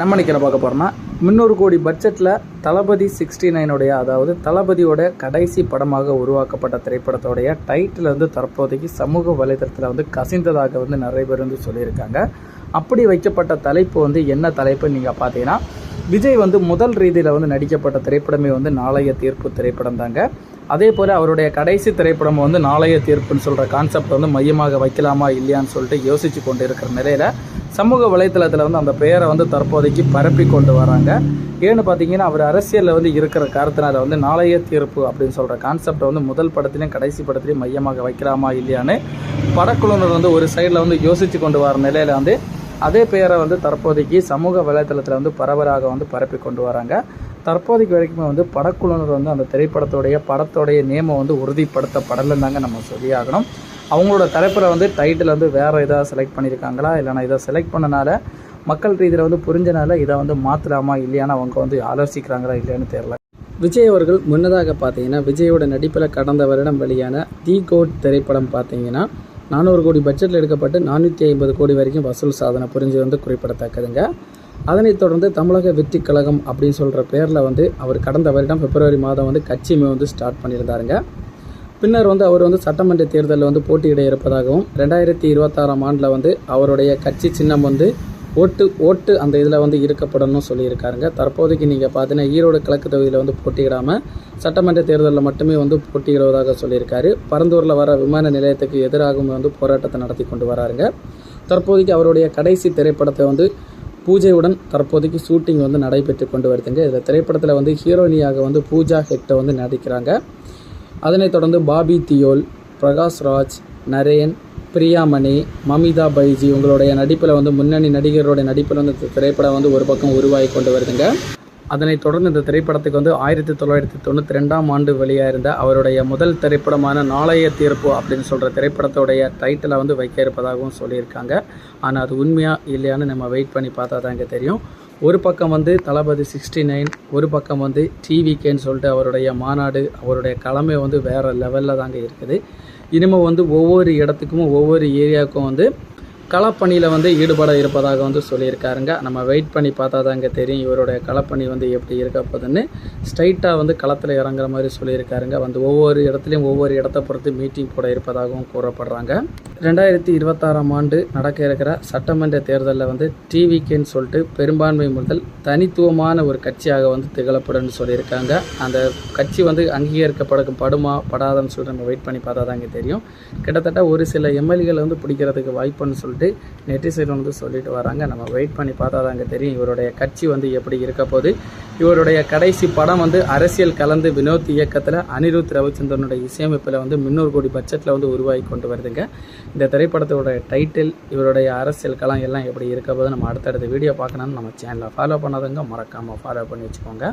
நம்ம நிற்கிற பார்க்க போகிறோம்னா முந்நூறு கோடி பட்ஜெட்டில் தளபதி சிக்ஸ்டி நைனுடைய அதாவது தளபதியோட கடைசி படமாக உருவாக்கப்பட்ட திரைப்படத்தோடைய டைட்டில் வந்து தற்போதைக்கு சமூக வலைதளத்தில் வந்து கசிந்ததாக வந்து நிறைய பேர் வந்து சொல்லியிருக்காங்க. அப்படி வைக்கப்பட்ட தலைப்பு வந்து என்ன தலைப்பு நீங்கள் பார்த்தீங்கன்னா விஜய் வந்து முதல் ரீதியில் வந்து நடிக்கப்பட்ட திரைப்படமே வந்து நாளைய தீர்ப்பு திரைப்படம் தாங்க. அதே போல் அவருடைய கடைசி திரைப்படம் வந்து நாளைய தீர்ப்புன்னு சொல்கிற கான்செப்ட் வந்து மையமாக வைக்கலாமா இல்லையான்னு சொல்லிட்டு யோசித்து கொண்டு இருக்கிற நிலையில் சமூக வலைத்தளத்தில் வந்து அந்த பெயரை வந்து தற்போதைக்கு பரப்பி கொண்டு வராங்க. ஏன்னு பார்த்தீங்கன்னா அவர் அரசியலில் வந்து இருக்கிற காரணத்தினால வந்து நாளைய தீர்ப்பு அப்படின்னு சொல்கிற கான்செப்டை வந்து முதல் படத்துலையும் கடைசி படத்துலையும் மையமாக வைக்கலாமா இல்லையான்னு படக்குழுவினர் வந்து ஒரு சைடில் வந்து யோசித்து கொண்டு வர நிலையில் வந்து அதே பெயரை வந்து தற்போதைக்கு சமூக வலைத்தளத்தில் வந்து பரவலாக வந்து பரப்பி கொண்டு வராங்க. தற்போதைக்கு வரைக்குமே வந்து படக்குழுவினர் வந்து அந்த திரைப்படத்துடைய படத்தோடைய நேமை வந்து உறுதிப்படுத்தப்படலைன்னு தாங்க நம்ம சொல்லியாகணும். அவங்களோட தரப்பில் வந்து டைட்டில் வந்து வேறு இதாக செலக்ட் பண்ணியிருக்காங்களா இல்லைனா இதை செலக்ட் பண்ணனால மக்கள் ரீதியில் வந்து புரிஞ்சனால இதை வந்து மாற்றலாமா இல்லையான்னு அவங்க வந்து ஆலோசிக்கிறாங்களா? இல்லையான்னு தெரில விஜய் அவர்கள் முன்னதாக பார்த்தீங்கன்னா விஜயோட நடிப்பில் கடந்த வருடம் வெளியான தி கோட் திரைப்படம் பார்த்தீங்கன்னா நானூறு கோடி பட்ஜெட்டில் எடுக்கப்பட்டு நானூற்றி ஐம்பது கோடி வரைக்கும் வசூல் சாதனை புரிஞ்சு வந்து குறிப்பிடத்தக்கதுங்க. அதனைத் தொடர்ந்து தமிழக வெற்றி கழகம் அப்படின்னு சொல்கிற பேரில் வந்து அவர் கடந்த வருடம் பிப்ரவரி மாதம் வந்து கட்சியுமே வந்து ஸ்டார்ட் பண்ணியிருந்தாருங்க. பின்னர் வந்து அவர் வந்து சட்டமன்ற தேர்தலில் வந்து போட்டியிட இருப்பதாகவும் ரெண்டாயிரத்தி இருபத்தாறாம் ஆண்டில் வந்து அவருடைய கட்சி சின்னம் வந்து ஓட்டு ஓட்டு அந்த இதில் வந்து இருக்கப்படணும்னு சொல்லியிருக்காருங்க. தற்போதைக்கு நீங்கள் பார்த்தீங்கன்னா ஈரோடு கிழக்கு தொகுதியில் வந்து போட்டியிடாமல் சட்டமன்ற தேர்தலில் மட்டுமே வந்து போட்டியிடுவதாக சொல்லியிருக்காரு. பரந்தூரில் வர விமான நிலையத்துக்கு எதிராகவும் வந்து போராட்டத்தை நடத்தி கொண்டு வராருங்க. தற்போதைக்கு அவருடைய கடைசி திரைப்படத்தை வந்து பூஜையுடன் தற்போதைக்கு ஷூட்டிங் வந்து நடைபெற்று கொண்டு வருதுங்க. இதில் திரைப்படத்தில் வந்து ஹீரோயினியாக வந்து பூஜா ஹெக்டை வந்து நடிக்கிறாங்க. அதனைத் தொடர்ந்து பாபி தியோல் பிரகாஷ் ராஜ் நரேன் பிரியாமணி மமிதா பைஜி உங்களுடைய நடிப்பில் வந்து முன்னணி நடிகர்களுடைய நடிப்பில் வந்து திரைப்படம் வந்து ஒரு பக்கம் உருவாகி கொண்டு வருதுங்க. அதனைத் தொடர்ந்து இந்த திரைப்படத்துக்கு வந்து ஆயிரத்தி தொள்ளாயிரத்தி தொண்ணூற்றி ரெண்டாம் ஆண்டு வெளியாயிருந்த அவருடைய முதல் திரைப்படமான நாளைய தீர்ப்பு அப்படின்னு சொல்கிற திரைப்படத்தோடைய டைட்டிலை வந்து வைக்க இருப்பதாகவும் சொல்லியிருக்காங்க. ஆனால் அது உண்மையாக இல்லையான்னு நம்ம வெயிட் பண்ணி பார்த்தா தாங்க தெரியும். ஒரு பக்கம் வந்து தளபதி சிக்ஸ்டி நைன் ஒரு பக்கம் வந்து டிவிகேன்னு சொல்லிட்டு அவருடைய மாநாடு அவருடைய கலமை வந்து வேறு லெவலில் தாங்க இருக்குது. இனிமேல் வந்து ஒவ்வொரு இடத்துக்கும் ஒவ்வொரு ஏரியாவுக்கும் வந்து களப்பணியில் வந்து ஈடுபட இருப்பதாக வந்து சொல்லியிருக்காருங்க. நம்ம வெயிட் பண்ணி பார்த்தா தாங்க தெரியும் இவருடைய களப்பணி வந்து எப்படி இருக்க போதுன்னு ஸ்ட்ரைட்டாக வந்து களத்தில் இறங்குற மாதிரி சொல்லியிருக்காருங்க. வந்து ஒவ்வொரு இடத்துலையும் ஒவ்வொரு இடத்த பொறுத்து மீட்டிங் போட இருப்பதாகவும் கூறப்படுறாங்க. ரெண்டாயிரத்தி இருபத்தாறாம் ஆண்டு நடக்க இருக்கிற சட்டமன்ற தேர்தலில் வந்து டிவிகேன்னு சொல்லிட்டு பெரும்பான்மை முதல் தனித்துவமான ஒரு கட்சியாக வந்து திகழப்படும்னு சொல்லியிருக்காங்க. அந்த கட்சி வந்து அங்கீகரிக்கப்படும் படுமா படாதான்னு சொல்லிட்டு நம்ம வெயிட் பண்ணி பார்த்தா தாங்க தெரியும். கிட்டத்தட்ட ஒரு சில எம்எல்ஏகளை வந்து பிடிக்கிறதுக்கு வாய்ப்புன்னு சொல்லிட்டு நெட்டிசைட் வந்து சொல்லிட்டு வராங்க. நம்ம வெயிட் பண்ணி பார்த்தா தாங்க தெரியும் இவருடைய கட்சி வந்து எப்படி இருக்க போது இவருடைய கடைசி படம் வந்து அரசியல் கலந்து வினோத் இயக்கத்தில் அனிருத் ரவிச்சந்திரனுடைய இசையமைப்பில் வந்து முந்நூறு கோடி பட்ஜெட்டில் வந்து உருவாகி கொண்டு வருதுங்க. இந்த திரைப்படத்தோட டைட்டில் இவருடைய அரசியல் களம் எல்லாம் எப்படி இருக்க போது நம்ம அடுத்தடுத்த வீடியோ பார்க்கணும்னு நம்ம சேனலை ஃபாலோ பண்ணாதவங்க மறக்காமல் ஃபாலோ பண்ணி வச்சுக்கோங்க.